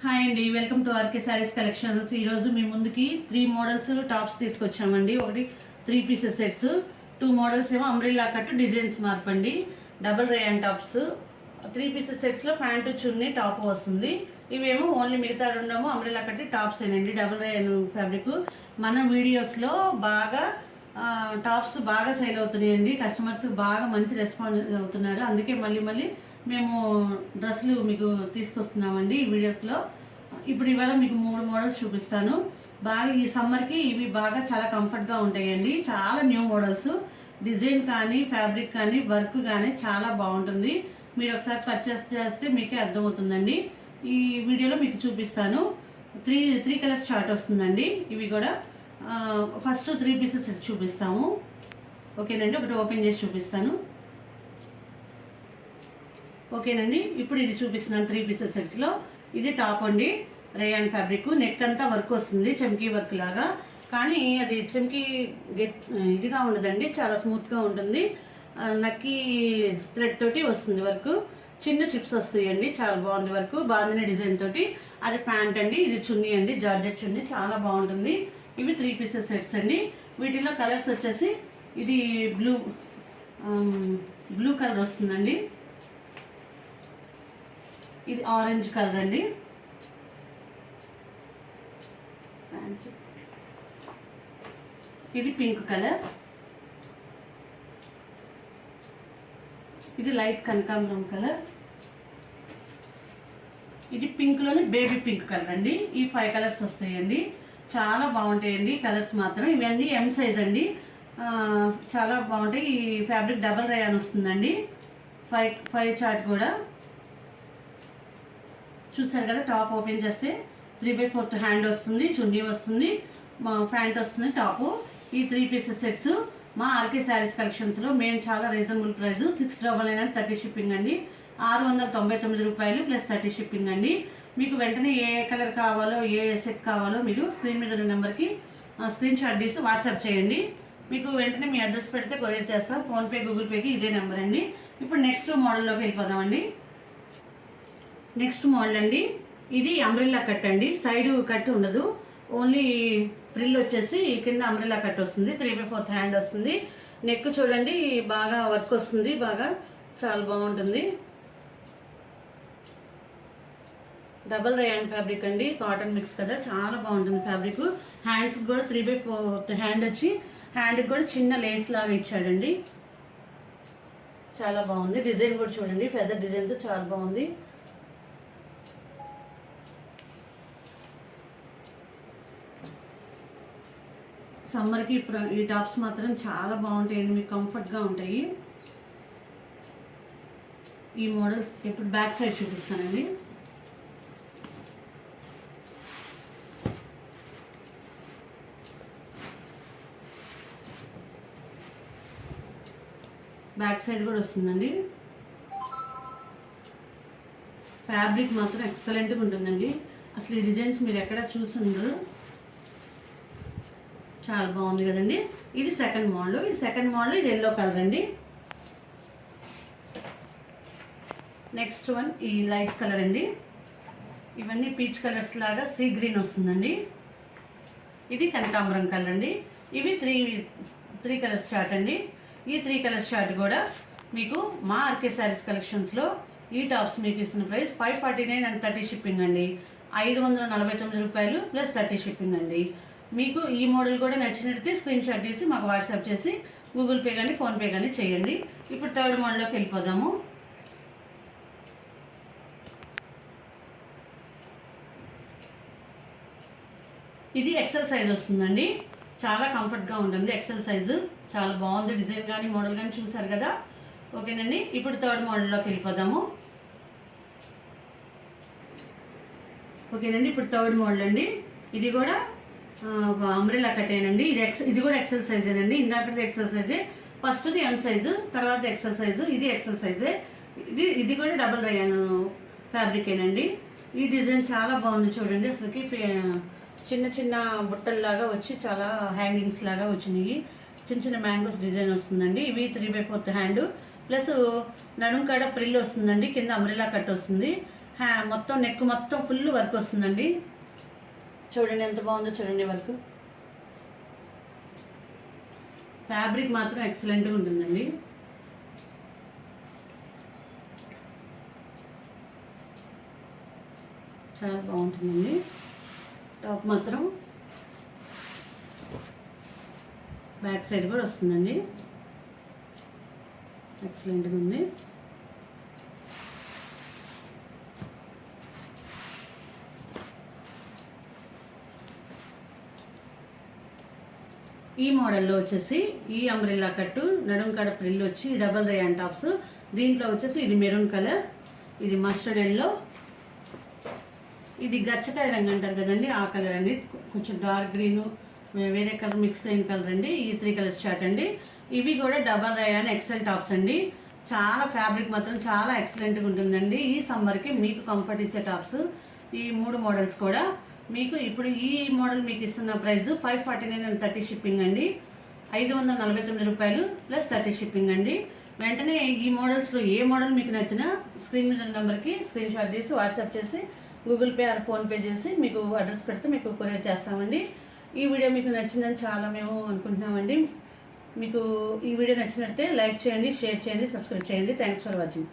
Hi అండి welcome to RK sarees collections. ఈరోజు మీ ముందుకి త్రీ మోడల్స్ టాప్స్ తీసుకొచ్చామండి. ఒకటి three pieces sets two models ఏమో umbrella cut designs మార్పండి double rayon tops three pieces సెట్స్లో pant చున్నీ top వస్తుంది. ఇవేమో ఓన్లీ మిగతా రెండేమో అంబ్రిల్లా కట్టి టాప్స్ అండి డబుల్ రేయన్ ఫ్యాబ్రిక్ మన వీడియోస్లో బాగా టాప్స్ బాగా సేల్ అవుతున్నాయండి. కస్టమర్స్ బాగా మంచి రెస్పాన్స్ అవుతున్నారు. అందుకే మళ్ళీ మళ్ళీ మేము డ్రెస్సులు మీకు తీసుకొస్తున్నామండి ఈ వీడియోస్లో. ఇప్పుడు ఇవాళ మీకు మూడు మోడల్స్ చూపిస్తాను. బాగా ఈ సమ్మర్కి ఇవి బాగా చాలా కంఫర్ట్గా ఉంటాయండి. చాలా న్యూ మోడల్స్. డిజైన్ కానీ ఫ్యాబ్రిక్ కానీ వర్క్ కానీ చాలా బాగుంటుంది. మీరు ఒకసారి పర్చేస్ చేస్తే మీకే అర్థమవుతుందండి. ఈ వీడియోలో మీకు చూపిస్తాను. త్రీ త్రీ కలర్స్ చార్ట్ వస్తుందండి. ఇవి కూడా. ఫస్ట్ త్రీ పీసెస్ చూపిస్తాము. ఓకేనండి? ఒకటి ఓపెన్ చేసి చూపిస్తాను. ఓకేనండి ఇప్పుడు ఇది చూపిస్తున్నాను త్రీ పీసెస్ సెట్స్లో ఇది టాప్ అండి రేయాన్ ఫ్యాబ్రిక్. నెక్ అంతా వర్క్ వస్తుంది చమ్కీ వర్క్ లాగా. కానీ అది చమ్కీ గెట్ ఇదిగా ఉండదండి చాలా స్మూత్గా ఉంటుంది నక్కి థ్రెడ్ తోటి వస్తుంది వర్క్. చిన్న చిప్స్ వస్తాయండి చాలా బాగుంది వర్క్. బాగుంది డిజైన్ తోటి. అది ప్యాంట్ అండి ఇది చున్నీ అండి జార్జెట్ చున్నీ చాలా బాగుంటుంది. ఇవి త్రీ పీసెస్ సెట్స్ అండి. వీటిలో కలర్స్ వచ్చేసి ఇది బ్లూ బ్లూ కలర్ వస్తుందండి. ఇది ఆరెంజ్ కలర్ అండి. ఇది పింక్ కలర్. ఇది లైట్ కనకాంబరం కలర్. ఇది పింక్లోని బేబీ పింక్ కలర్ అండి. ఈ ఫైవ్ కలర్స్ వస్తాయండి. చాలా బాగుంటాయండి కలర్స్ మాత్రం. ఇవన్నీ ఎం సైజ్ అండి. చాలా బాగుంటాయి. ఈ ఫ్యాబ్రిక్ డబల్ రేయాన్ వస్తుందండి. ఫైవ్ ఫైవ్ చార్ట్ కూడా. చూసారు కదా టాప్ ఓపెన్ చేస్తే త్రీ బై ఫోర్త్ హ్యాండ్ వస్తుంది చున్నీ వస్తుంది ప్యాంట్ వస్తుంది టాప్ ఈ త్రీ పీసెస్ సెట్స్ మా ఆర్కే శారీస్ కలెక్షన్స్లో మేము చాలా reasonable price six double nine thirty shipping అండి. ఆరు వందల తొంభై తొమ్మిది రూపాయలు ప్లస్ థర్టీ షిప్పింగ్ అండి. మీకు వెంటనే ఏ కలర్ కావాలో ఏ సెట్ కావాలో మీరు స్క్రీన్ మీద ఉన్న నెంబర్కి స్క్రీన్ షాట్ తీసి వాట్సాప్ చేయండి. మీకు వెంటనే మీ అడ్రస్ పెడితే కొరియర్ చేస్తాం. ఫోన్పే గూగుల్ పేకి ఇదే నెంబర్ అండి. ఇప్పుడు నెక్స్ట్ మోడల్లోకి వెళ్ళిపోదామండి నెక్స్ట్ మోడల్ అండి. ఇది అంబ్రిల్లా కట్ అండి. సైడ్ కట్ ఉండదు. ఓన్లీ ప్రిల్ వచ్చేసి కింద అంబ్రిల్లా కట్ వస్తుంది. త్రీ బై ఫోర్త్ హ్యాండ్ వస్తుంది. నెక్ చూడండి బాగా వర్క్ వస్తుంది. బాగా చాలా బాగుంటుంది. డబల్ రయాన్ ఫ్యాబ్రిక్ అండి. కాటన్ మిక్స్ కదా. చాలా బాగుంటుంది ఫ్యాబ్రిక్ హ్యాండ్స్ కూడా త్రీ బై ఫోర్త్ హ్యాండ్ వచ్చి హ్యాండ్కి కూడా చిన్న లేస్ లాగా ఇచ్చాడండి. చాలా బాగుంది. డిజైన్ కూడా చూడండి. ఫెదర్ డిజైన్తో చాలా బాగుంది. సమ్మర్కి ఇప్పుడు ఈ టాప్స్ మాత్రం చాలా బాగుంటాయండి మీకు కంఫర్ట్గా ఉంటాయి. ఈ మోడల్స్ ఇప్పుడు బ్యాక్ సైడ్ చూపిస్తానండి. బ్యాక్ సైడ్ కూడా వస్తుందండి. ఫ్యాబ్రిక్ మాత్రం ఎక్సలెంట్గా ఉంటుందండి. అసలు ఈ డిజైన్స్ మీరు ఎక్కడ చూసిండ్రు. చాలా బాగుంది కదండి. ఇది సెకండ్ మోడల్ ఈ సెకండ్ మోడల్ ఇది ఎల్లో కలర్ అండి. నెక్స్ట్ వన్ ఈ లైట్ కలర్ అండి. ఇవన్నీ పీచ్ కలర్స్ లాగా సీ గ్రీన్ వస్తుందండి. ఇది కనకాంబరం కలర్ అండి. ఇవి త్రీ త్రీ కలర్స్ చార్ట్ అండి. ఈ త్రీ కలర్స్ చార్ట్ కూడా మీకు మా ఆర్కే శారీస్ కలెక్షన్స్లో ఈ టాప్స్ మీకు ఇస్తున్న price five forty nine and thirty shipping అండి. ఐదు వందల నలభై తొమ్మిది రూపాయలు ప్లస్ థర్టీ షిప్పింగ్ అండి. మీకు ఈ మోడల్ కూడా నచ్చినట్టు స్క్రీన్ షాట్ తీసి మాకు వాట్సాప్ చేసి గూగుల్ పే కానీ ఫోన్పే కానీ చేయండి. ఇప్పుడు థర్డ్ మోడల్లోకి వెళ్ళిపోదాము. ఇది ఎక్సెల్ సైజ్ వస్తుందండి. చాలా కంఫర్ట్గా ఉంటుంది ఎక్సెల్ సైజు చాలా బాగుంది డిజైన్ కానీ మోడల్ కానీ చూసారు కదా? ఓకేనండి. ఇప్పుడు థర్డ్ మోడల్లోకి వెళ్ళిపోదాము. ఓకేనండి. ఇప్పుడు థర్డ్ మోడల్ అండి. ఇది కూడా అంబ్రెలా కట్టేనండి ఇది ఎక్స్ ఇది కూడా ఎక్సెల్ సైజేనండి ఇందాక ఎక్సెల్ సైజే ఫస్ట్ది ఎం సైజు తర్వాత ఎక్సెల్ సైజు ఇది ఎక్సెల్ సైజే ఇది ఇది కూడా డబుల్ రయాన్ ఫ్యాబ్రికేనండి ఈ డిజైన్ చాలా బాగుంది చూడండి. అసలుకి చిన్న చిన్న బుట్టల్లాగా వచ్చి చాలా హ్యాంగింగ్స్ లాగా వచ్చినాయి. చిన్న చిన్న మ్యాంగోస్ డిజైన్ వస్తుందండి. ఇవి three by fourth hand plus నడుం కాడ ప్రిల్ వస్తుందండి. కింద అంబ్రెలా కట్ వస్తుంది. హ్యా మొత్తం నెక్ మొత్తం ఫుల్ వర్క్ వస్తుందండి. చూడండి ఎంత బాగుందో చూడండి వర్క్ ఫ్యాబ్రిక్ మాత్రం ఎక్సలెంట్గా ఉంటుందండి. చాలా బాగుంటుందండి. టాప్ మాత్రం బ్యాక్ సైడ్ కూడా వస్తుందండి. ఎక్సలెంట్గా ఉంది. ఈ మోడల్లో వచ్చేసి ఈ అంబ్రిల్లా కట్టు నడుం కడ ప్రిల్ వచ్చి డబల్ రేయాన్ టాప్స్. దీంట్లో వచ్చేసి ఇది మెరూన్ కలర్ ఇది మస్టర్డ్ ఎల్లో. ఇది గచ్చకాయ రంగు అంటారు కదండి ఆ కలర్ అండి. కొంచెం డార్క్ గ్రీన్ వేరే కలర్ మిక్స్ అయిన కలర్ అండి. ఈ త్రీ కలర్స్ షార్ట్ అండి. ఇవి కూడా డబల్ రయాన్ ఎక్సెల్ టాప్స్ అండి. చాలా ఫ్యాబ్రిక్ మాత్రం చాలా ఎక్సలెంట్గా ఉంటుందండి. ఈ సమ్మర్కి మీకు కంఫర్ట్ ఇచ్చే టాప్స్. ఈ మూడు మోడల్స్ కూడా మీకు ఇప్పుడు ఈ మోడల్ మీకు ఇస్తున్న price five forty nine and thirty shipping అండి. ఐదు వందల నలభై తొమ్మిది రూపాయలు ప్లస్ థర్టీ షిప్పింగ్ అండి. వెంటనే ఈ మోడల్స్లో ఏ మోడల్ మీకు నచ్చినా స్క్రీన్ మీద నెంబర్కి స్క్రీన్ షాట్ చేసి వాట్సాప్ చేసి గూగుల్ పే ఆర్ ఫోన్పే చేసి మీకు అడ్రస్ పెడితే మీకు కొరియర్ చేస్తామండి. ఈ వీడియో మీకు నచ్చిందని చాలా మేము అనుకుంటున్నామండి. మీకు ఈ వీడియో నచ్చినట్టే లైక్ చేయండి షేర్ చేయండి సబ్స్క్రైబ్ చేయండి. Thanks for watching.